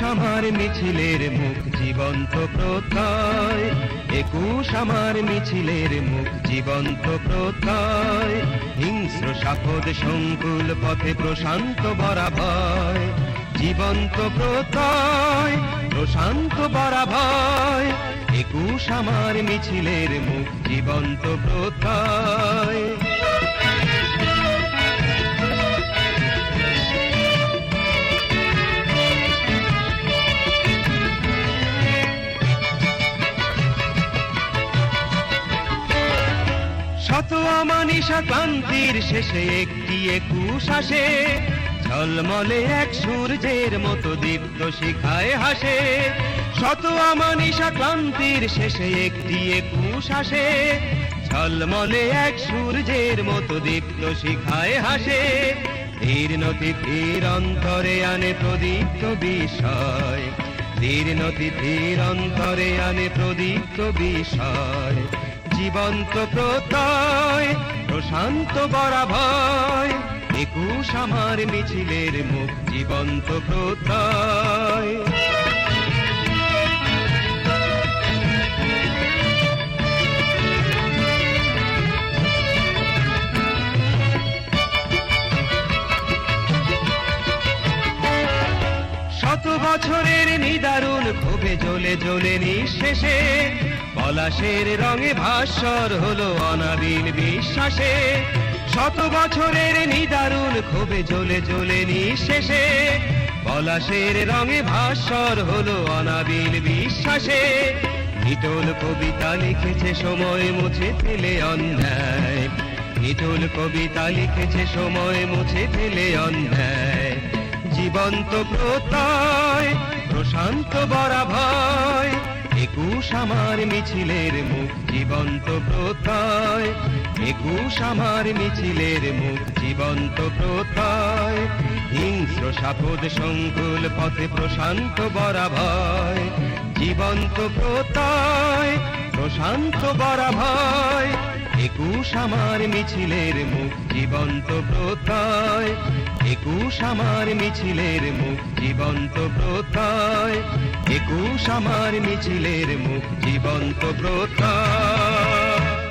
মিছিলের মুখ জীবন্ত প্রত্যয় একুশ আমার মিছিলের মুখ জীবন্ত প্রত্যয় হিংস্র সাপদ সংকুল পথে প্রশান্ত বরাভয়। জীবন্ত প্রত্যয় প্রশান্ত বরাভয়। একুশ আমার মিছিলের মুখ জীবন্ত প্রত্যয় শত আমানিশা ক্লান্তির শেষে একটি একুশ আসে। ঝলমলে এক সূর্যের মতো দীপ্ত শিখায় হাসে। শত আমানিশা ক্লান্তির শেষে একটি একুশ আসে। ঝলমলে এক সূর্যের মতো দীপ্ত শিখায় হাসে। ধীর নতি ধীর অন্তরে আনে প্রদীপ্ত বিষয়। ধীর নতি ধীর অন্তরে আনে প্রদীপ্ত বিষয়। জীবন্ত প্রত্যয়, প্রশান্ত বরাভয় একুশ আমার মিছিলের মুখ জীবন্ত প্রত্যয়। শত বছরের নিদারুণ ক্ষোভে জ্বলে জ্বলে নিঃশেষে পলাশের রঙে ভাস্বর হলো অনাবিল বিশ্বাসে। শত বছরের নিদারুণ ক্ষোভে জ্বলে জ্বলে নিঃশেষে। পলাশের রঙে ভাস্বর হলো অনাবিল বিশ্বাসে। নিটোল কবিতা লিখেছে সময় মুছে ফেলে অন্যায়। নিটোল কবিতা লিখেছে সময় মুছে ফেলে অন্যায়। জীবন্ত প্রত্যয় প্রশান্ত বরাভয় আমার মিছিলের মুখ জীবন্ত প্রত্যয়। একুশ আমার মিছিলের মুখ জীবন্ত প্রত্যয়। হিংস্র সাপদ সংকুল পথে প্রশান্ত বরাভয়। জীবন্ত প্রত্যয়, প্রশান্ত বরাভয়। একুশ আমার মিছিলের মুখ জীবন্ত প্রত্যয়। একুশ আমার মিছিলের মুখ জীবন্ত প্রত্যয়। একুশ আমার মিছিলের মুখ জীবন্ত প্রত্যয়